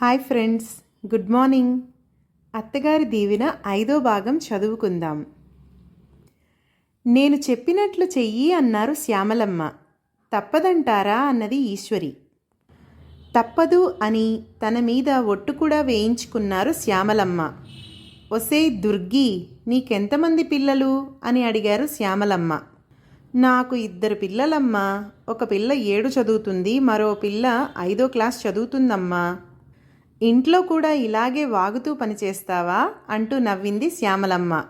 Hi friends good morning. అత్తగారి దీవెన ఐదో భాగం చదువుకుందాం. నేను చెప్పినట్లు చెయ్యి అన్నారు శ్యామలమ్మ. తప్పదంటారా అన్నది ఈశ్వరి. తప్పదు అని తన మీద ఒట్టు కూడా వేయించుకున్నారు శ్యామలమ్మ. ఒసే దుర్గి నీకెంతమంది పిల్లలు? అని అడిగారు శ్యామలమ్మ. నాకు ఇద్దరు పిల్లలమ్మా. ఒక పిల్ల ఏడు చదువుతుంది మరో పిల్ల ఐదో క్లాస్ చదువుతుందమ్మా. ఇంట్లో కూడా ఇలాగే వాగుతూ పనిచేస్తావా అంటూ నవ్వింది శ్యామలమ్మ.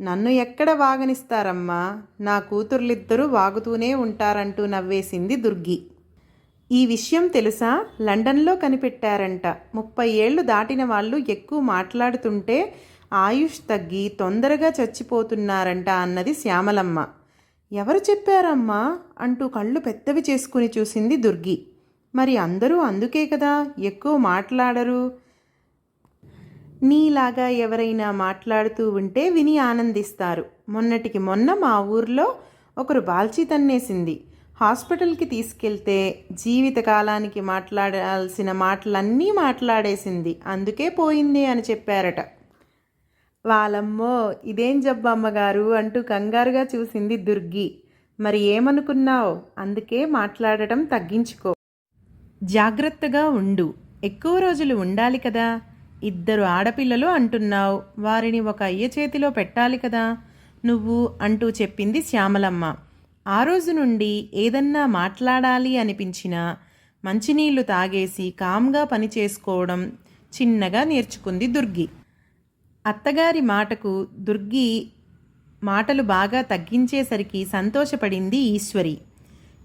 నన్ను ఎక్కడ వాగనిస్తారమ్మా? నా కూతుర్లిద్దరూ వాగుతూనే ఉంటారంటూ నవ్వేసింది దుర్గి. ఈ విషయం తెలుసా? లండన్లో కనిపెట్టారంట. ముప్పై ఏళ్ళు దాటిన వాళ్ళు ఎక్కువ మాట్లాడుతుంటే ఆయుష్ తగ్గి తొందరగా చచ్చిపోతున్నారంట అన్నది శ్యామలమ్మ. ఎవరు చెప్పారమ్మా? అంటూ కళ్ళు పెద్దవి చేసుకుని చూసింది దుర్గి. మరి అందరూ అందుకే కదా ఎక్కువ మాట్లాడరు? నీలాగా ఎవరైనా మాట్లాడుతూ ఉంటే విని ఆనందిస్తారు. మొన్నటికి మొన్న మా ఊర్లో ఒకరు బాల్చి తన్నేసింది. హాస్పిటల్కి తీసుకెళ్తే జీవితకాలానికి మాట్లాడాల్సిన మాటలన్నీ మాట్లాడేసింది. అందుకే పోయింది అని చెప్పారట. వాళ్ళమ్మో ఇదేం జబ్బు అమ్మగారు? అంటూ కంగారుగా చూసింది దుర్గి. మరి ఏమనుకున్నావు? అందుకే మాట్లాడటం తగ్గించుకో. జాగ్రత్తగా ఉండు. ఎక్కువ రోజులు ఉండాలి కదా. ఇద్దరు ఆడపిల్లలు అంటున్నావు. వారిని ఒక అయ్య చేతిలో పెట్టాలి కదా. నువ్వు అంటూ చెప్పింది శ్యామలమ్మ. ఆ రోజు నుండి ఏదన్నా మాట్లాడాలి అనిపించినా మంచినీళ్ళు తాగేసి కామ్గా పని చేసుకోవడం చిన్నగా నేర్చుకుంది దుర్గి. అత్తగారి మాటకు దుర్గి మాటలు బాగా తగ్గించేసరికి సంతోషపడింది ఈశ్వరి.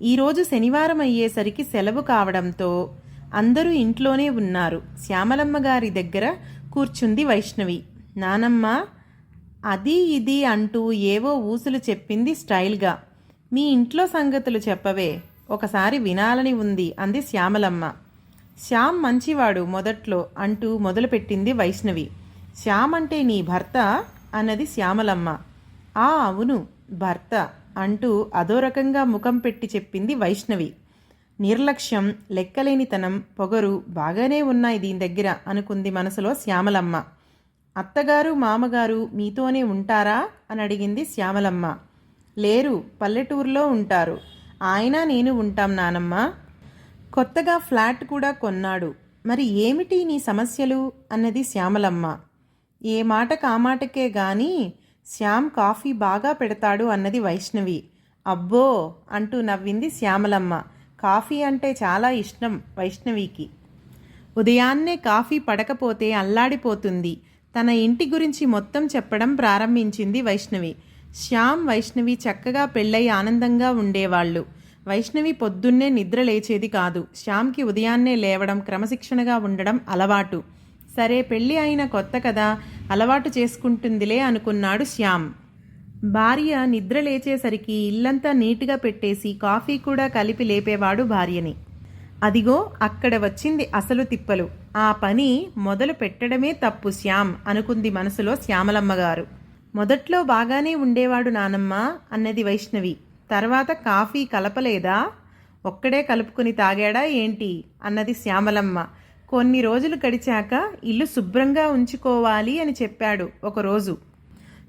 ఈరోజు శనివారం అయ్యేసరికి సెలవు కావడంతో అందరూ ఇంట్లోనే ఉన్నారు. శ్యామలమ్మ గారి దగ్గర కూర్చుంది వైష్ణవి. నానమ్మ అది ఇది అంటూ ఏవో ఊసులు చెప్పింది స్టైల్గా. మీ ఇంట్లో సంగతులు చెప్పవే ఒకసారి వినాలని ఉంది అంది శ్యామలమ్మ. శ్యామ్ మంచివాడు మొదట్లో అంటూ మొదలుపెట్టింది వైష్ణవి. శ్యామ్ అంటే నీ భర్త? అన్నది శ్యామలమ్మ. ఆ అవును భర్త. అంటూ అదో రకంగా ముఖం పెట్టి చెప్పింది వైష్ణవి. నిర్లక్ష్యం లెక్కలేనితనం పొగరు బాగానే ఉన్నాయి దీని దగ్గర అనుకుంది మనసులో శ్యామలమ్మ. అత్తగారు మామగారు మీతోనే ఉంటారా? అని అడిగింది శ్యామలమ్మ. లేరు పల్లెటూరులో ఉంటారు. ఆయన నేను ఉంటాం నానమ్మ. కొత్తగా ఫ్లాట్ కూడా కొన్నాడు. మరి ఏమిటి నీ సమస్యలు? అన్నది శ్యామలమ్మ. ఏ మాట కామాటకే గాని శ్యామ్ కాఫీ బాగా పెడతాడు అన్నది వైష్ణవి. అబ్బో! అంటూ నవ్వింది శ్యామలమ్మ. కాఫీ అంటే చాలా ఇష్టం వైష్ణవికి. ఉదయాన్నే కాఫీ పడకపోతే అల్లాడిపోతుంది. తన ఇంటి గురించి మొత్తం చెప్పడం ప్రారంభించింది వైష్ణవి. శ్యామ్ వైష్ణవి చక్కగా పెళ్ళై ఆనందంగా ఉండేవాళ్ళు. వైష్ణవి పొద్దున్నే నిద్ర లేచేది కాదు. శ్యామ్కి ఉదయాన్నే లేవడం క్రమశిక్షణగా ఉండడం అలవాటు. సరే పెళ్ళి అయిన కొత్త కదా అలవాటు చేసుకుంటుందిలే అనుకున్నాడు శ్యామ్. భార్య నిద్ర లేచేసరికి ఇల్లంతా నీట్గా పెట్టేసి కాఫీ కూడా కలిపి లేపేవాడు భార్యని. అదిగో అక్కడ వచ్చింది అసలు తిప్పలు. ఆ పని మొదలు పెట్టడమే తప్పు శ్యామ్ అనుకుంది మనసులో శ్యామలమ్మగారు. మొదట్లో బాగానే ఉండేవాడు నానమ్మ అన్నది వైష్ణవి. తర్వాత కాఫీ కలపలేదా? ఒక్కడే కలుపుకుని తాగాడా ఏంటి? అన్నది శ్యామలమ్మ. కొన్ని రోజులు గడిచాక ఇల్లు శుభ్రంగా ఉంచుకోవాలి అని చెప్పాడు ఒకరోజు.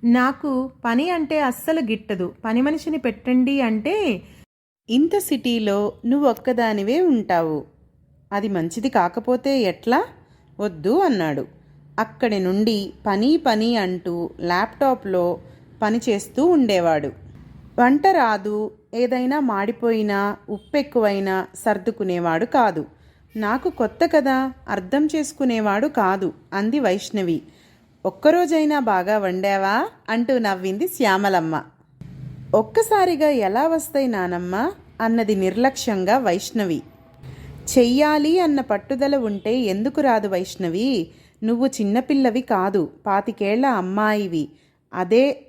నాకు పని అంటే అస్సలు గిట్టదు. పని మనిషిని పెట్టండి అంటే ఇంత సిటీలో నువ్వు ఒక్కదానివే ఉంటావు. అది మంచిది కాకపోతే ఎట్లా? వద్దు అన్నాడు. అక్కడి నుండి పని పని అంటూ ల్యాప్టాప్లో పని చేస్తూ ఉండేవాడు. వంట రాదు. ఏదైనా మాడిపోయినా ఉప్పెక్కువైనా సర్దుకునేవాడు కాదు. నాకు కొత్త కదా అర్థం చేసుకునేవాడు కాదు అంది వైష్ణవి. ఒక్కరోజైనా బాగా వండావా? అంటూ నవ్వింది శ్యామలమ్మ. ఒక్కసారిగా ఎలా వస్తాయి నానమ్మ? అన్నది నిర్లక్ష్యంగా వైష్ణవి. చెయ్యాలి అన్న పట్టుదల ఉంటే ఎందుకు రాదు వైష్ణవి? నువ్వు చిన్నపిల్లవి కాదు పాతికేళ్ళ అమ్మాయివి. అదే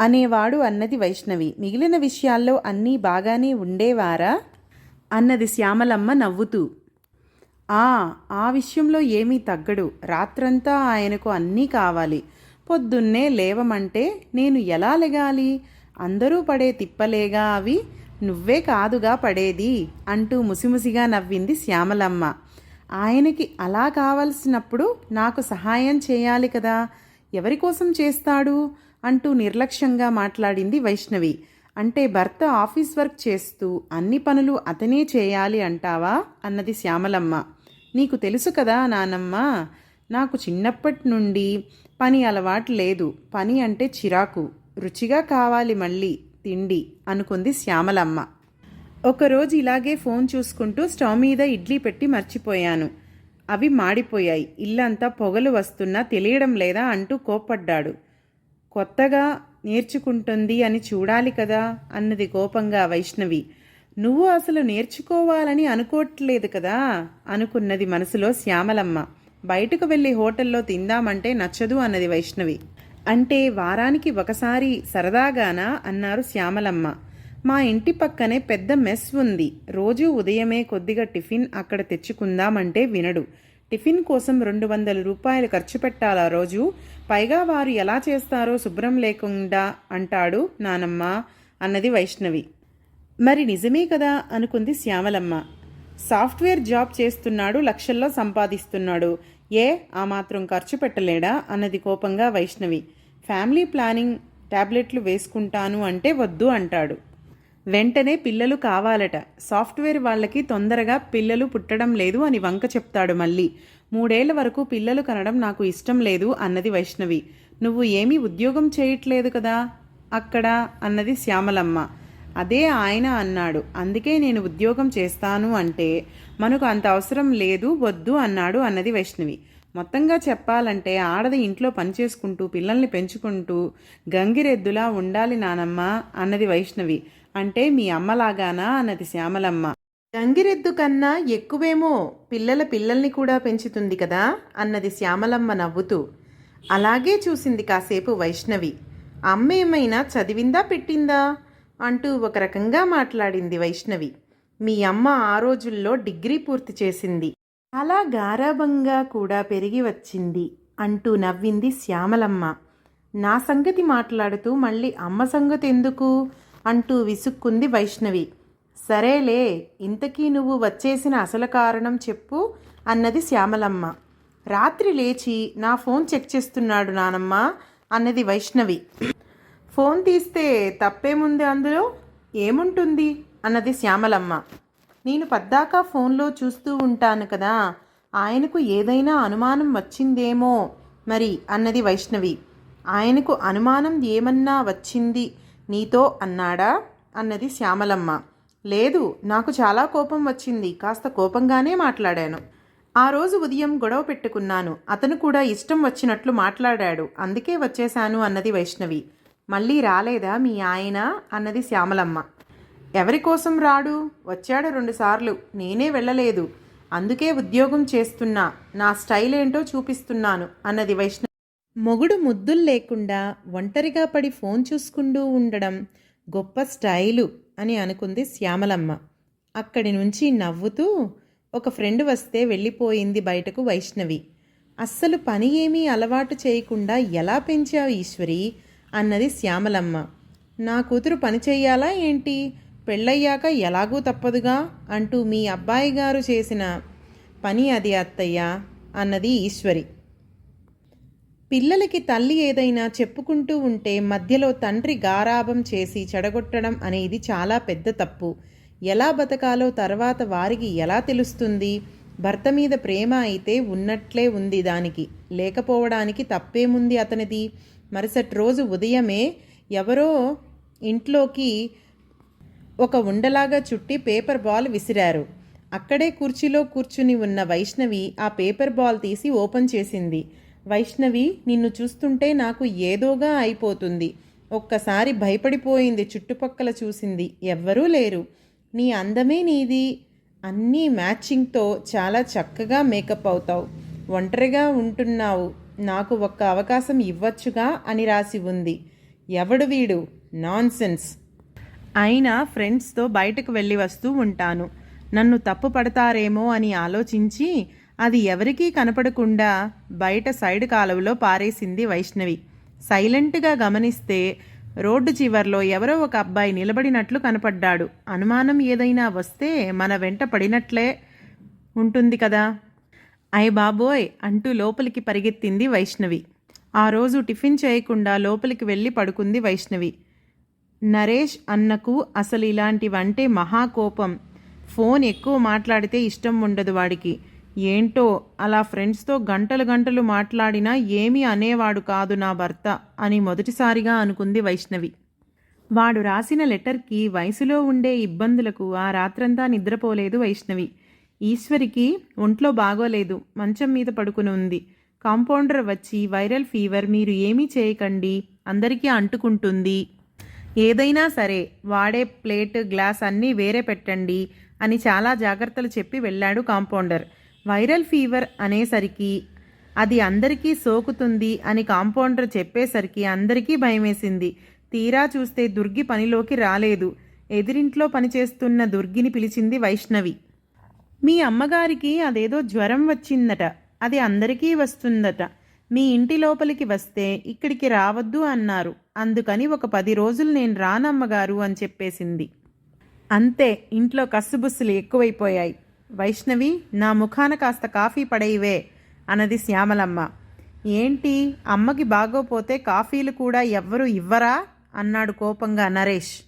అనేవాడు అన్నది వైష్ణవి. మిగిలిన విషయాల్లో అన్నీ బాగానే ఉండేవారా? అన్నది శ్యామలమ్మ నవ్వుతూ. ఆ ఆ విషయంలో ఏమీ తగ్గడు. రాత్రంతా ఆయనకు అన్నీ కావాలి. పొద్దున్నే లేవమంటే నేను ఎలా లెగాలి? అందరూ పడే తిప్పలేగా అవి? నువ్వే కాదుగా పడేది? అంటూ ముసిముసిగా నవ్వింది శ్యామలమ్మ. ఆయనకి అలా కావలసినప్పుడు నాకు సహాయం చేయాలి కదా? ఎవరి కోసం చేస్తాడు? అంటూ నిర్లక్ష్యంగా మాట్లాడింది వైష్ణవి. అంటే భర్త ఆఫీస్ వర్క్ చేస్తూ అన్ని పనులు అతనే చేయాలి అంటావా? అన్నది శ్యామలమ్మ. నీకు తెలుసు కదా నానమ్మ నాకు చిన్నప్పటి నుండి పని అలవాటు లేదు. పని అంటే చిరాకు. రుచిగా కావాలి మళ్ళీ తిండి అనుకుంది శ్యామలమ్మ. ఒకరోజు ఇలాగే ఫోన్ చూసుకుంటూ స్టవ్ మీద ఇడ్లీ పెట్టి మర్చిపోయాను. అవి మాడిపోయాయి. ఇల్లంతా పొగలు వస్తున్నా తెలియడం లేదా అంటూ కోప్పడ్డాడు. కొత్తగా నేర్చుకుంటుంది అని చూడాలి కదా అన్నది కోపంగా వైష్ణవి. నువ్వు అసలు నేర్చుకోవాలని అనుకోవట్లేదు కదా అనుకున్నది మనసులో శ్యామలమ్మ. బయటకు వెళ్ళి హోటల్లో తిందామంటే నచ్చదు అన్నది వైష్ణవి. అంటే వారానికి ఒకసారి సరదాగానా అన్నారు శ్యామలమ్మ. మా ఇంటి పక్కనే పెద్ద మెస్ ఉంది. రోజు ఉదయమే కొద్దిగా టిఫిన్ అక్కడ తెచ్చుకుందామంటే వినడు. టిఫిన్ కోసం రెండు వందల రూపాయలు ఖర్చు పెట్టాలా రోజు? పైగా వారు ఎలా చేస్తారో శుభ్రం లేకుండా అంటాడు నానమ్మ అన్నది వైష్ణవి. మరి నిజమే కదా అనుకుంది శ్యామలమ్మ. సాఫ్ట్వేర్ జాబ్ చేస్తున్నాడు లక్షల్లో సంపాదిస్తున్నాడు. ఏ ఆ మాత్రం ఖర్చు పెట్టలేడా? అన్నది కోపంగా వైష్ణవి. ఫ్యామిలీ ప్లానింగ్ టాబ్లెట్లు వేసుకుంటాను అంటే వద్దు అంటాడు. వెంటనే పిల్లలు కావాలట. సాఫ్ట్వేర్ వాళ్ళకి తొందరగా పిల్లలు పుట్టడం లేదు అని వంక చెప్తాడు మళ్ళీ. మూడేళ్ళ వరకు పిల్లలు కనడం నాకు ఇష్టం లేదు అన్నది వైష్ణవి. నువ్వు ఏమీ ఉద్యోగం చేయట్లేదు కదా అక్కడ? అన్నది శ్యామలమ్మ. అదే ఆయన అన్నాడు. అందుకే నేను ఉద్యోగం చేస్తాను అంటే మనకు అంత అవసరం లేదు వద్దు అన్నాడు అన్నది వైష్ణవి. మొత్తంగా చెప్పాలంటే ఆడది ఇంట్లో పనిచేసుకుంటూ పిల్లల్ని పెంచుకుంటూ గంగిరెద్దులా ఉండాలి నానమ్మ అన్నది వైష్ణవి. అంటే మీ అమ్మలాగానా? అన్నది శ్యామలమ్మ. గంగిరెద్దు కన్నా ఎక్కువేమో పిల్లల పిల్లల్ని కూడా పెంచుతుంది కదా? అన్నది శ్యామలమ్మ నవ్వుతూ. అలాగే చూసింది కాసేపు వైష్ణవి. అమ్మ ఏమైనా చదివిందా పెట్టిందా? అంటూ ఒక రకంగా మాట్లాడింది వైష్ణవి. మీ అమ్మ ఆ రోజుల్లో డిగ్రీ పూర్తి చేసింది. అలా గారాబంగా కూడా పెరిగి వచ్చింది అంటూ నవ్వింది శ్యామలమ్మ. నా సంగతి మాట్లాడుతూ మళ్ళీ అమ్మ సంగతి ఎందుకు? అంటూ విసుక్కుంది వైష్ణవి. సరేలే ఇంతకీ నువ్వు వచ్చేసిన అసలు కారణం చెప్పు అన్నది శ్యామలమ్మ. రాత్రి లేచి నా ఫోన్ చెక్ చేస్తున్నాడు నానమ్మ అన్నది వైష్ణవి. ఫోన్ తీస్తే తప్పేముంది అందులో? ఏముంటుంది? అన్నది శ్యామలమ్మ. నేను పద్దాకా ఫోన్లో చూస్తూ ఉంటాను కదా ఆయనకు ఏదైనా అనుమానం వచ్చిందేమో మరి అన్నది వైష్ణవి. ఆయనకు అనుమానం ఏమన్నా వచ్చింది నీతో అన్నాడా? అన్నది శ్యామలమ్మ. లేదు నాకు చాలా కోపం వచ్చింది కాస్త కోపంగానే మాట్లాడాను. ఆ రోజు ఉదయం గొడవ పెట్టుకున్నాను అతను కూడా ఇష్టం వచ్చినట్లు మాట్లాడాడు అందుకే వచ్చేశాను అన్నది వైష్ణవి. మళ్ళీ రాలేదా మీ ఆయన? అన్నది శ్యామలమ్మ. ఎవరి కోసం రాడు? వచ్చాడు రెండుసార్లు నేనే వెళ్ళలేదు. అందుకే ఉద్యోగం చేస్తున్నా. నా స్టైల్ ఏంటో చూపిస్తున్నాను అన్నది వైష్ణవి. మొగుడు ముద్దులు లేకుండా ఒంటరిగా పడి ఫోన్ చూసుకుంటూ ఉండడం గొప్ప స్టైలు అని అనుకుంది శ్యామలమ్మ. అక్కడి నుంచి నవ్వుతూ ఒక ఫ్రెండ్ వస్తే వెళ్ళిపోయింది బయటకు వైష్ణవి. అస్సలు పని ఏమీ అలవాటు చేయకుండా ఎలా పెంచావు ఈశ్వరి? అన్నది శ్యామలమ్మ. నా కూతురు పని చెయ్యాలా ఏంటి? పెళ్ళయ్యాక ఎలాగూ తప్పదుగా? అంటూ మీ అబ్బాయి గారు చేసిన పని అది అత్తయ్య అన్నది ఈశ్వరి. పిల్లలకి తల్లి ఏదైనా చెప్పుకుంటూ ఉంటే మధ్యలో తండ్రి గారాభం చేసి చెడగొట్టడం అనేది చాలా పెద్ద తప్పు. ఎలా బతకాలో తర్వాత వారికి ఎలా తెలుస్తుంది? భర్త మీద ప్రేమ అయితే ఉన్నట్లే ఉంది దానికి. లేకపోవడానికి తప్పేముంది అతనిది? మరుసటి రోజు ఉదయమే ఎవరో ఇంట్లోకి ఒక ఉండలాగా చుట్టి పేపర్ బాల్ విసిరారు. అక్కడే కుర్చీలో కూర్చుని ఉన్న వైష్ణవి ఆ పేపర్ బాల్ తీసి ఓపెన్ చేసింది. వైష్ణవి నిన్ను చూస్తుంటే నాకు ఏదోగా అయిపోతుంది. ఒక్కసారి భయపడిపోయింది చుట్టుపక్కల చూసింది. ఎవ్వరూ లేరు. నీ అందమే నీది. అన్నీ మ్యాచింగ్తో చాలా చక్కగా మేకప్ అవుతావు. ఒంటరిగా ఉంటున్నావు. నాకు ఒక్క అవకాశం ఇవ్వచ్చుగా అని రాసి ఉంది. ఎవడు వీడు? నాన్సెన్స్. అయినా ఫ్రెండ్స్తో బయటకు వెళ్ళి వస్తూ ఉంటాను. నన్ను తప్పు పడతారేమో అని ఆలోచించి అది ఎవరికీ కనపడకుండా బయట సైడ్ కాలువలో పారేసింది వైష్ణవి. సైలెంట్గా గమనిస్తే రోడ్డు చివర్లో ఎవరో ఒక అబ్బాయి నిలబడినట్లు కనపడ్డాడు. అనుమానం ఏదైనా వస్తే మన వెంట పడినట్లే ఉంటుంది కదా? అయ్ బాబోయ్ అంటూ లోపలికి పరిగెత్తింది వైష్ణవి. ఆ రోజు టిఫిన్ చేయకుండా లోపలికి వెళ్ళి పడుకుంది వైష్ణవి. నరేష్ అన్నకు అసలు ఇలాంటివంటే మహాకోపం ఫోన్ ఎక్కువ మాట్లాడితే ఇష్టం ఉండదు వాడికి. ఏంటో అలా ఫ్రెండ్స్తో గంటలు గంటలు మాట్లాడినా ఏమీ అనేవాడు కాదు నా భర్త అని మొదటిసారిగా అనుకుంది వైష్ణవి. వాడు రాసిన లెటర్కి వయసులో ఉండే ఇబ్బందులకు ఆ రాత్రంతా నిద్రపోలేదు వైష్ణవి. ఈశ్వరికి ఒంట్లో బాగోలేదు మంచం మీద పడుకుని ఉంది. కాంపౌండర్ వచ్చి వైరల్ ఫీవర్ మీరు ఏమీ చేయకండి అందరికీ అంటుకుంటుంది. ఏదైనా సరే వాడే ప్లేట్ గ్లాస్ అన్నీ వేరే పెట్టండి అని చాలా జాగ్రత్తలు చెప్పి వెళ్ళాడు కాంపౌండర్. వైరల్ ఫీవర్ అనేసరికి అది అందరికీ సోకుతుంది అని కాంపౌండర్ చెప్పేసరికి అందరికీ భయమేసింది. తీరా చూస్తే దుర్గి పనిలోకి రాలేదు. ఎదిరింట్లో పనిచేస్తున్న దుర్గిని పిలిచింది వైష్ణవి. మీ అమ్మగారికి అదేదో జ్వరం వచ్చిందట. అది అందరికీ వస్తుందట. మీ ఇంటి లోపలికి వస్తే ఇక్కడికి రావద్దు అన్నారు. అందుకని ఒక పది రోజులు నేను రానమ్మగారు అని చెప్పేసింది. అంతే ఇంట్లో కస్సుబుస్సులు ఎక్కువైపోయాయి. వైష్ణవి నా ముఖాన కాస్త కాఫీ పడేవే అన్నది శ్యామలమ్మ. ఏంటి అమ్మకి బాగోపోతే కాఫీలు కూడా ఎవ్వరూ ఇవ్వరా? అన్నాడు కోపంగా నరేష్.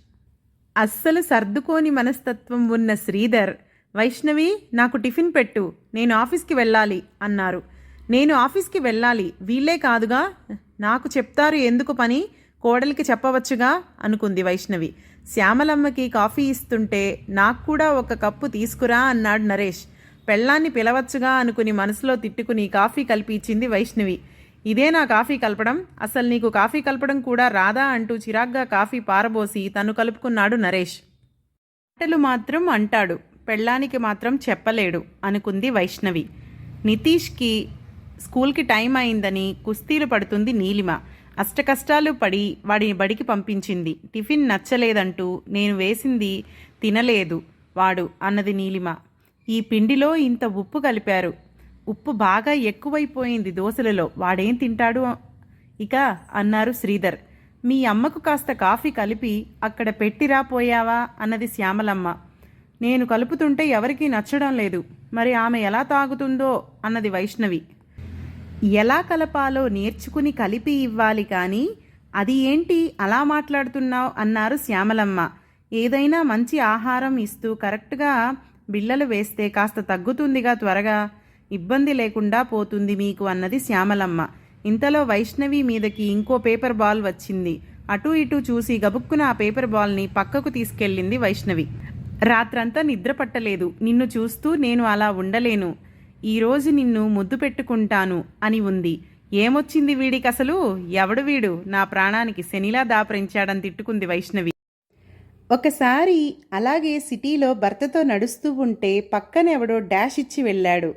అస్సలు సర్దుకోని మనస్తత్వం ఉన్న శ్రీధర్ వైష్ణవి నాకు టిఫిన్ పెట్టు నేను ఆఫీస్కి వెళ్ళాలి అన్నారు. నేను ఆఫీస్కి వెళ్ళాలి వీళ్ళే కాదుగా? నాకు చెప్తారు ఎందుకు పని? కోడలికి చెప్పవచ్చుగా? అనుకుంది వైష్ణవి. శ్యామలమ్మకి కాఫీ ఇస్తుంటే నాకు కూడా ఒక కప్పు తీసుకురా అన్నాడు నరేష్. పెళ్ళాన్ని పిలవచ్చుగా అనుకుని మనసులో తిట్టుకుని కాఫీ కలిపి ఇచ్చింది వైష్ణవి. ఇదే నా కాఫీ కలపడం? అసలు నీకు కాఫీ కలపడం కూడా రాదా? అంటూ చిరాగ్గా కాఫీ పారబోసి తను కలుపుకున్నాడు నరేష్. మాటలు మాత్రం అంటాడు. పెళ్ళానికి మాత్రం చెప్పలేడు అనుకుంది వైష్ణవి. నితీష్కి స్కూల్కి టైం అయిందని కుస్తీలు పడుతుంది నీలిమ. అష్టకష్టాలు పడి వాడిని బడికి పంపించింది. టిఫిన్ నచ్చలేదంటూ నేను వేసింది తినలేదు వాడు అన్నది నీలిమ. ఈ పిండిలో ఇంత ఉప్పు కలిపారు. ఉప్పు బాగా ఎక్కువైపోయింది దోశలలో. వాడేం తింటాడు? ఇక అన్నారు శ్రీధర్. మీ అమ్మకు కాస్త కాఫీ కలిపి అక్కడ పెట్టిరా పోయావా అన్నది శ్యామలమ్మ. నేను కలుపుతుంటే ఎవరికీ నచ్చడం లేదు. మరి ఆమె ఎలా తాగుతుందో అన్నది వైష్ణవి. ఎలా కలపాలో నేర్చుకుని కలిపి ఇవ్వాలి కానీ అది ఏంటి అలా మాట్లాడుతున్నావు అన్నారు శ్యామలమ్మ. ఏదైనా మంచి ఆహారం ఇస్తూ కరెక్ట్గా బిళ్ళలు వేస్తే కాస్త తగ్గుతుందిగా త్వరగా. ఇబ్బంది లేకుండా పోతుంది మీకు అన్నది శ్యామలమ్మ. ఇంతలో వైష్ణవి మీదకి ఇంకో పేపర్ బాల్ వచ్చింది. అటు ఇటు చూసి గబుక్కున ఆ పేపర్ బాల్ని పక్కకు తీసుకెళ్ళింది వైష్ణవి. రాత్రంతా నిద్ర పట్టలేదు నిన్ను చూస్తూ నేను అలా ఉండలేను. ఈరోజు నిన్ను ముద్దు పెట్టుకుంటాను అని ఉంది. ఏమొచ్చింది వీడికి అసలు ఎవడు వీడు? నా ప్రాణానికి శనిలా దాపరించాడని తిట్టుకుంది వైష్ణవి. ఒకసారి అలాగే సిటీలో భర్తతో నడుస్తూ ఉంటే పక్కనెవడో డాష్ ఇచ్చి వెళ్ళాడు.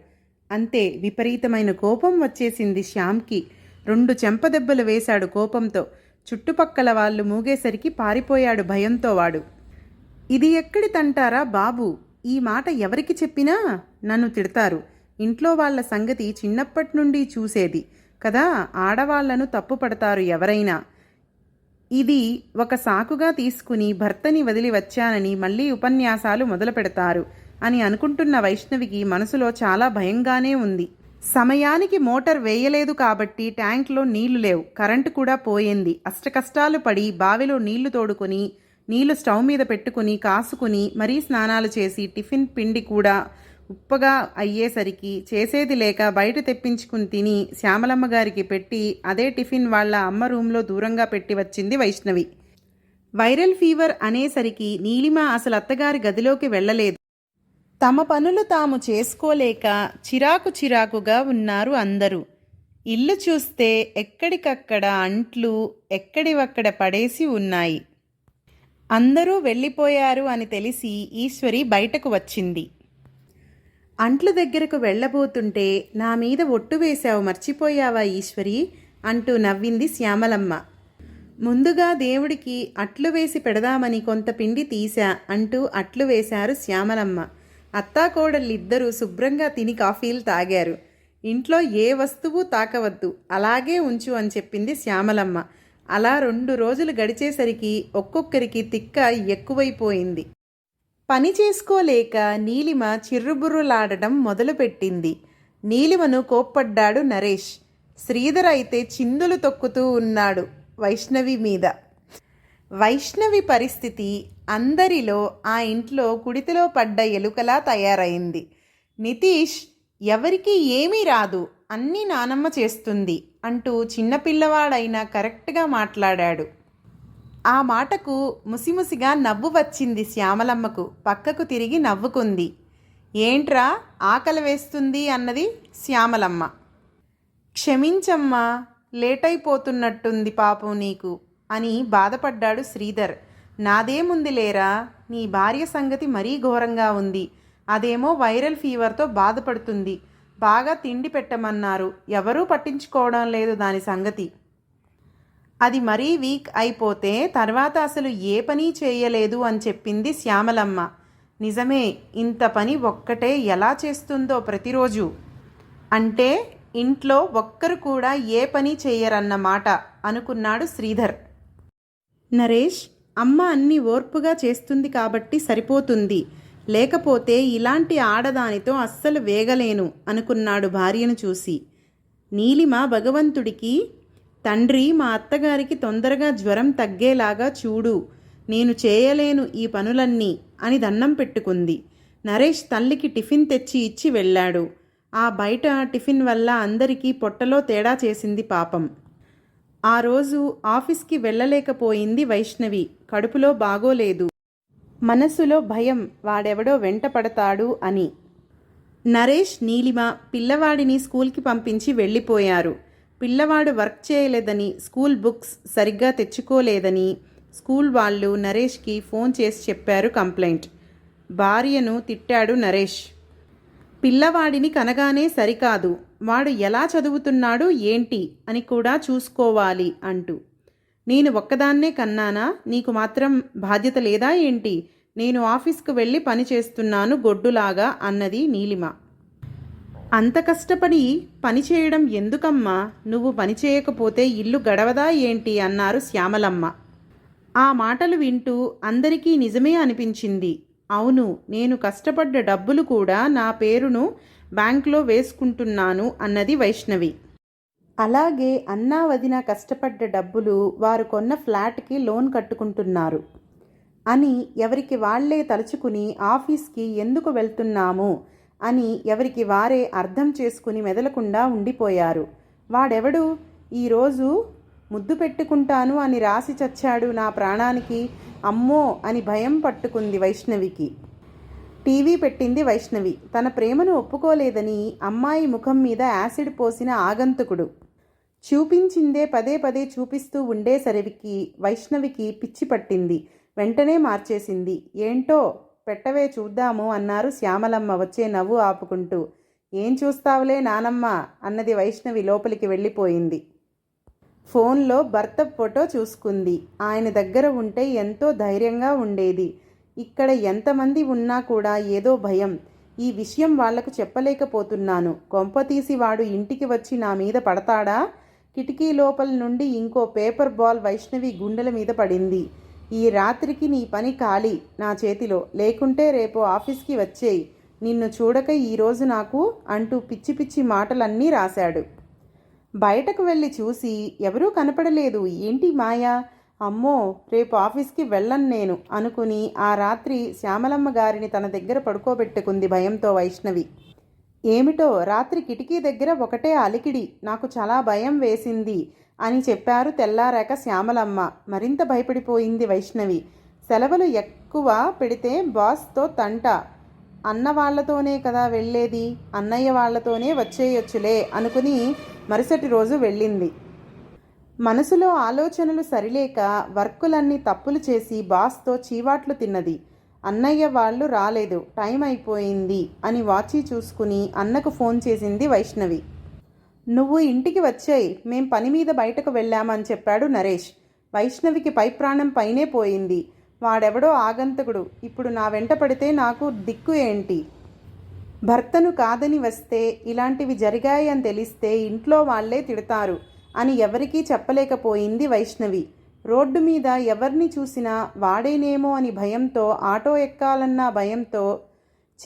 అంతే విపరీతమైన కోపం వచ్చేసింది శ్యామ్కి. రెండు చెంపదెబ్బలు వేశాడు కోపంతో. చుట్టుపక్కల వాళ్ళు మూగేసరికి పారిపోయాడు భయంతో వాడు. ఇది ఎక్కడి తంటారా బాబు? ఈ మాట ఎవరికి చెప్పినా నన్ను తిడతారు. ఇంట్లో వాళ్ళ సంగతి చిన్నప్పటి నుండి చూసేది. కదా ఆడవాళ్ళను తప్పుపడతారు ఎవరైనా. ఇది ఒక సాకుగా తీసుకుని భర్తని వదిలి వచ్చానని మళ్ళీ ఉపన్యాసాలు మొదలు పెడతారు అని అనుకుంటున్న వైష్ణవికి మనసులో చాలా భయంగానే ఉంది. సమయానికి మోటార్ వేయలేదు కాబట్టి ట్యాంక్లో నీళ్ళు లేవు. కరెంటు కూడా పోయింది. అష్టకష్టాలు పడి బావిలో నీళ్ళు తోడుకొని నీళ్ళు స్టవ్ మీద పెట్టుకుని కాసుకుని మరీ స్నానాలు చేసి టిఫిన్ పిండి కూడా ఉప్పగా అయ్యేసరికి చేసేది లేక బయట తెప్పించుకుని తిని శ్యామలమ్మ గారికి పెట్టి అదే టిఫిన్ వాళ్ళ అమ్మ రూమ్లో దూరంగా పెట్టి వచ్చింది వైష్ణవి. వైరల్ ఫీవర్ అనేసరికి నీలిమ అసలు అత్తగారి గదిలోకి వెళ్ళలేదు. తమ పనులు తాము చేసుకోలేక చిరాకు చిరాకుగా ఉన్నారు అందరూ. ఇల్లు చూస్తే ఎక్కడికక్కడ అంట్లు ఎక్కడివక్కడ పడేసి ఉన్నాయి. అందరూ వెళ్ళిపోయారు అని తెలిసి ఈశ్వరి బయటకు వచ్చింది. అంట్ల దగ్గరకు వెళ్ళబోతుంటే నా మీద ఒట్టు వేశావు మర్చిపోయావా ఈశ్వరి అంటూ నవ్వింది శ్యామలమ్మ. ముందుగా దేవుడికి అట్లు వేసి పెడదామని కొంత పిండి తీశా అంటూ అట్లు వేశారు శ్యామలమ్మ. అత్తాకోడళ్ళిద్దరూ శుభ్రంగా తిని కాఫీలు తాగారు. ఇంట్లో ఏ వస్తువు తాకవద్దు. అలాగే ఉంచు అని చెప్పింది శ్యామలమ్మ. అలా రెండు రోజులు గడిచేసరికి ఒక్కొక్కరికి తిక్క ఎక్కువైపోయింది. పని చేసుకోలేక నీలిమ చిర్రుబుర్రులాడటం మొదలుపెట్టింది. నీలిమను కోప్పడ్డాడు నరేష్. శ్రీధర్ అయితే చిందులు తొక్కుతూ ఉన్నాడు వైష్ణవి మీద. వైష్ణవి పరిస్థితి అందరిలో ఆ ఇంట్లో కుడితిలో పడ్డ ఎలుకలా తయారైంది. నితీష్ ఎవరికి ఏమీ రాదు అన్నీ నానమ్మ చేస్తుంది. అంటూ చిన్నపిల్లవాడైనా కరెక్ట్గా మాట్లాడాడు. ఆ మాటకు ముసిముసిగా నవ్వు వచ్చింది శ్యామలమ్మకు. పక్కకు తిరిగి నవ్వుకుంది. ఏంట్రా ఆకలి వేస్తుంది? అన్నది శ్యామలమ్మ. క్షమించమ్మా లేట్ పాపం నీకు అని బాధపడ్డాడు శ్రీధర్. నాదేముంది లేరా నీ భార్య సంగతి మరీ ఘోరంగా ఉంది. అదేమో వైరల్ ఫీవర్తో బాధపడుతుంది. బాగా తిండి పెట్టమన్నారు. ఎవరూ పట్టించుకోవడం లేదు దాని సంగతి. అది మరీ వీక్ అయిపోతే తర్వాత అసలు ఏ పని చేయలేదు అని చెప్పింది శ్యామలమ్మ. నిజమే ఇంత పని ఒక్కటే ఎలా చేస్తుందో ప్రతిరోజు. అంటే ఇంట్లో ఒక్కరు కూడా ఏ పని చేయరన్నమాట అనుకున్నాడు శ్రీధర్. నరేష్ అమ్మ అన్ని ఓర్పుగా చేస్తుంది కాబట్టి సరిపోతుంది. లేకపోతే ఇలాంటి ఆడదానితో అస్సలు వేగలేను అనుకున్నాడు భార్యను చూసి. నీలిమ భగవంతుడికి తండ్రి మా అత్తగారికి తొందరగా జ్వరం తగ్గేలాగా చూడు. నేను చేయలేను ఈ పనులన్నీ అని దండం పెట్టుకుంది. నరేష్ తల్లికి టిఫిన్ తెచ్చి ఇచ్చి వెళ్ళాడు. ఆ బయట టిఫిన్ వల్ల అందరికీ పొట్టలో తేడా చేసింది పాపం. ఆ రోజు ఆఫీస్కి వెళ్ళలేకపోయింది వైష్ణవి. కడుపులో బాగోలేదు. మనసులో భయం వాడెవడో వెంట పడతాడు అని. నరేష్ నీలిమ పిల్లవాడిని స్కూల్కి పంపించి వెళ్ళిపోయారు. పిల్లవాడు వర్క్ చేయలేదని స్కూల్ బుక్స్ సరిగ్గా తెచ్చుకోలేదని స్కూల్ వాళ్ళు నరేష్కి ఫోన్ చేసి చెప్పారు కంప్లైంట్. భార్యను తిట్టాడు నరేష్. పిల్లవాడిని కనగానే సరికాదు. వాడు ఎలా చదువుతున్నాడు ఏంటి అని కూడా చూసుకోవాలి అంటూ. నేను ఒక్కదాన్నే కన్నానా? నీకు మాత్రం బాధ్యత లేదా ఏంటి? నేను ఆఫీస్కు వెళ్ళి పని చేస్తున్నాను గొడ్డులాగా అన్నది నీలిమ. అంత కష్టపడి పని చేయడం ఎందుకమ్మా? నువ్వు పని చేయకపోతే ఇల్లు గడవదా ఏంటి? అన్నారు శ్యామలమ్మ. ఆ మాటలు వింటూ అందరికీ నిజమే అనిపించింది. అవును నేను కష్టపడ్డ డబ్బులు కూడా నా పేరును బ్యాంక్లో వేసుకుంటున్నాను అన్నది వైష్ణవి. అలాగే అన్నా వదిన కష్టపడ్డ డబ్బులు వారు కొన్న ఫ్లాట్కి లోన్ కట్టుకుంటున్నారు అని ఎవరికి వాళ్ళే తలుచుకుని ఆఫీస్కి ఎందుకు వెళ్తున్నాము అని ఎవరికి వారే అర్థం చేసుకుని మెదలకుండా ఉండిపోయారు. వాడెవడు? ఈరోజు ముద్దు పెట్టుకుంటాను అని రాసి చచ్చాడు నా ప్రాణానికి అమ్మో అని భయం పట్టుకుంది వైష్ణవికి. టీవీ పెట్టింది వైష్ణవి. తన ప్రేమను ఒప్పుకోలేదని అమ్మాయి ముఖం మీద యాసిడ్ పోసిన ఆగంతుకుడు. చూపించిందే పదే పదే చూపిస్తూ ఉండేసరికి వైష్ణవికి పిచ్చి పట్టింది. వెంటనే మార్చేసింది. ఏంటో? పెట్టవే చూద్దాము అన్నారు శ్యామలమ్మ వచ్చే నవ్వు ఆపుకుంటూ. ఏం చూస్తావులే నానమ్మ? అన్నది వైష్ణవి లోపలికి వెళ్ళిపోయింది. ఫోన్లో భర్త ఫోటో చూసుకుంది. ఆయన దగ్గర ఉంటే ఎంతో ధైర్యంగా ఉండేది. ఇక్కడ ఎంతమంది ఉన్నా కూడా ఏదో భయం. ఈ విషయం వాళ్ళకు చెప్పలేకపోతున్నాను. కొంపతీసి వాడు ఇంటికి వచ్చి నా మీద పడతాడా? కిటికీ లోపల నుండి ఇంకో పేపర్ బాల్ వైష్ణవి గుండెల మీద పడింది. ఈ రాత్రికి నీ పని ఖాళీ నా చేతిలో. లేకుంటే రేపు ఆఫీస్కి వచ్చేయి. నిన్ను చూడక ఈరోజు నాకు అంటూ పిచ్చి పిచ్చి మాటలన్నీ రాశాడు. బయటకు వెళ్ళి చూసి ఎవరూ కనపడలేదు. ఏంటి మాయా? అమ్మో రేపు ఆఫీస్కి వెళ్ళను నేను అనుకుని ఆ రాత్రి శ్యామలమ్మ గారిని తన దగ్గర పడుకోబెట్టుకుంది భయంతో వైష్ణవి. ఏమిటో? రాత్రి కిటికీ దగ్గర ఒకటే అలికిడి. నాకు చాలా భయం వేసింది అని చెప్పారు తెల్లారాక శ్యామలమ్మ. మరింత భయపడిపోయింది వైష్ణవి. సెలవులు ఎక్కువ పెడితే బాస్తో తంట. అన్న వాళ్ళతోనే కదా వెళ్ళేది? అన్నయ్య వాళ్ళతోనే వచ్చేయొచ్చులే అనుకుని మరుసటి రోజు వెళ్ళింది. మనసులో ఆలోచనలు సరిలేక వర్కులన్నీ తప్పులు చేసి బాస్తో చీవాట్లు తిన్నది. అన్నయ్య వాళ్ళు రాలేదు టైం అయిపోయింది అని వాచి చూసుకుని అన్నకు ఫోన్ చేసింది వైష్ణవి. నువ్వు ఇంటికి వచ్చాయి మేం పని మీద బయటకు వెళ్ళామని చెప్పాడు నరేష్. వైష్ణవికి పై ప్రాణం పైనే పోయింది. వాడెవడో ఆగంతకుడు ఇప్పుడు నా వెంట పడితే నాకు దిక్కు ఏంటి? భర్తను కాదని వస్తే ఇలాంటివి జరిగాయని తెలిస్తే ఇంట్లో వాళ్ళే తిడతారు అని ఎవరికీ చెప్పలేకపోయింది వైష్ణవి. రోడ్డు మీద ఎవరిని చూసినా వాడేనేమో అని భయంతో ఆటో ఎక్కాలన్న భయంతో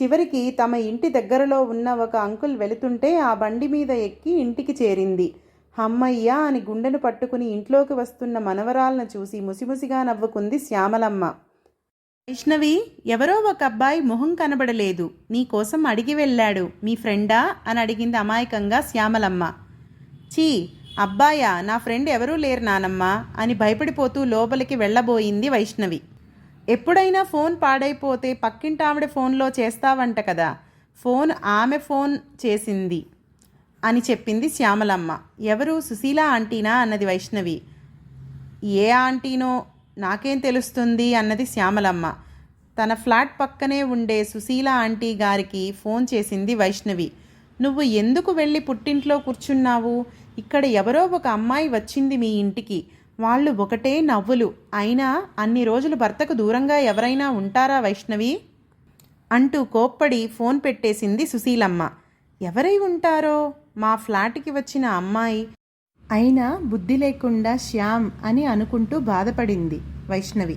చివరికి తమ ఇంటి దగ్గరలో ఉన్న ఒక అంకుల్ వెళుతుంటే ఆ బండి మీద ఎక్కి ఇంటికి చేరింది. హమ్మయ్య అని గుండెను పట్టుకుని ఇంట్లోకి వస్తున్న మనవరాలను చూసి ముసిముసిగా నవ్వుకుంది శ్యామలమ్మ. వైష్ణవి ఎవరో ఒక అబ్బాయి మొహం కనబడలేదు. నీకోసం అడిగి వెళ్ళాడు. మీ ఫ్రెండా? అని అడిగింది అమాయకంగా శ్యామలమ్మ. చీ అబ్బాయా నా ఫ్రెండ్ ఎవరూ లేరు నానమ్మ అని భయపడిపోతూ లోపలికి వెళ్ళబోయింది వైష్ణవి. ఎప్పుడైనా ఫోన్ పాడైపోతే పక్కింటావిడ ఫోన్లో చేస్తావంట కదా ఫోన్ ఆమె ఫోన్ చేసింది అని చెప్పింది శ్యామలమ్మ. ఎవరు? సుశీల ఆంటీనా? అన్నది వైష్ణవి. ఏ ఆంటీనో నాకేం తెలుస్తుంది? అన్నది శ్యామలమ్మ. తన ఫ్లాట్ పక్కనే ఉండే సుశీల ఆంటీ గారికి ఫోన్ చేసింది వైష్ణవి. నువ్వు ఎందుకు వెళ్ళి పుట్టింట్లో కూర్చున్నావు? ఇక్కడ ఎవరో ఒక అమ్మాయి వచ్చింది మీ ఇంటికి. వాళ్ళు ఒకటే నవ్వులు. అయినా అన్ని రోజులు భర్తకు దూరంగా ఎవరైనా ఉంటారా వైష్ణవి? అంటూ కోప్పడి ఫోన్ పెట్టేసింది సుశీలమ్మ. ఎవరై ఉంటారో? మా ఫ్లాట్కి వచ్చిన అమ్మాయి. అయినా బుద్ధి లేకుండా శ్యామ్ అని అనుకుంటూ బాధపడింది వైష్ణవి.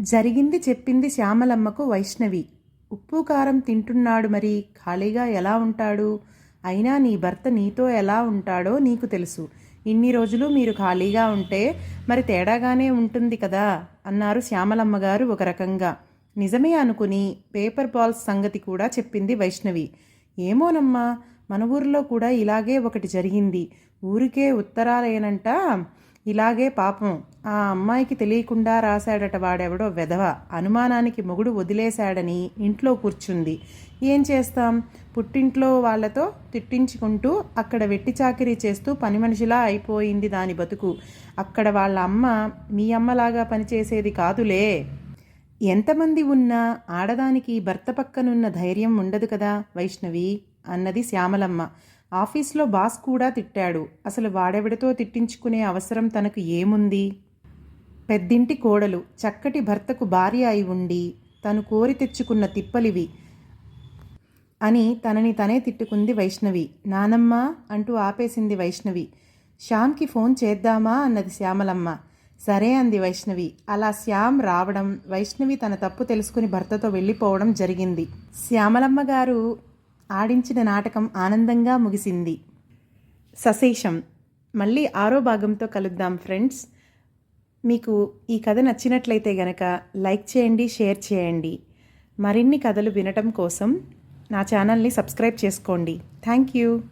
జరిగింది చెప్పింది శ్యామలమ్మకు వైష్ణవి. ఉప్పు కారం తింటున్నాడు మరి. ఖాళీగా ఎలా ఉంటాడు? అయినా నీ భర్త నీతో ఎలా ఉంటాడో నీకు తెలుసు. ఇన్ని రోజులు మీరు ఖాళీగా ఉంటే మరి తేడాగానే ఉంటుంది కదా అన్నారు శ్యామలమ్మ గారు ఒక రకంగా. నిజమే అనుకుని పేపర్ బాల్స్ సంగతి కూడా చెప్పింది వైష్ణవి. ఏమోనమ్మా మన ఊరిలో కూడా ఇలాగే ఒకటి జరిగింది. ఊరికే ఉత్తరాలేనంట ఇలాగే పాపం ఆ అమ్మాయికి తెలియకుండా రాశాడట వాడెవడో వెధవ. అనుమానానికి మొగుడు వదిలేశాడని ఇంట్లో కూర్చుంది. ఏం చేస్తాం? పుట్టింట్లో వాళ్ళతో తిట్టించుకుంటూ అక్కడ వెట్టి చాకరీ చేస్తూ పని మనిషిలా అయిపోయింది దాని బతుకు. అక్కడ వాళ్ళ అమ్మ మీ అమ్మలాగా పనిచేసేది కాదులే. ఎంతమంది ఉన్నా ఆడదానికి భర్త పక్కనున్న ధైర్యం ఉండదు కదా వైష్ణవి? అన్నది శ్యామలమ్మ. ఆఫీస్లో బాస్ కూడా తిట్టాడు. అసలు వాడెవిడతో తిట్టించుకునే అవసరం తనకు ఏముంది? పెద్దింటి కోడలు చక్కటి భర్తకు భార్య అయి ఉండి తను కోరి తెచ్చుకున్న తిప్పలివి అని తనని తనే తిట్టుకుంది వైష్ణవి. నానమ్మ అంటూ ఆపేసింది వైష్ణవి. శ్యామ్కి ఫోన్ చేద్దామా? అన్నది శ్యామలమ్మ. సరే అంది వైష్ణవి. అలా శ్యామ్ రావడం వైష్ణవి తన తప్పు తెలుసుకుని భర్తతో వెళ్ళిపోవడం జరిగింది. శ్యామలమ్మ గారు ఆడించిన నాటకం ఆనందంగా ముగిసింది. సశేషం. మళ్ళీ ఆరో భాగంతో కలుద్దాం ఫ్రెండ్స్. మీకు ఈ కథ నచ్చినట్లయితే గనక లైక్ చేయండి షేర్ చేయండి. మరిన్ని కథలు వినటం కోసం నా ఛానల్ని సబ్స్క్రైబ్ చేసుకోండి. Thank you.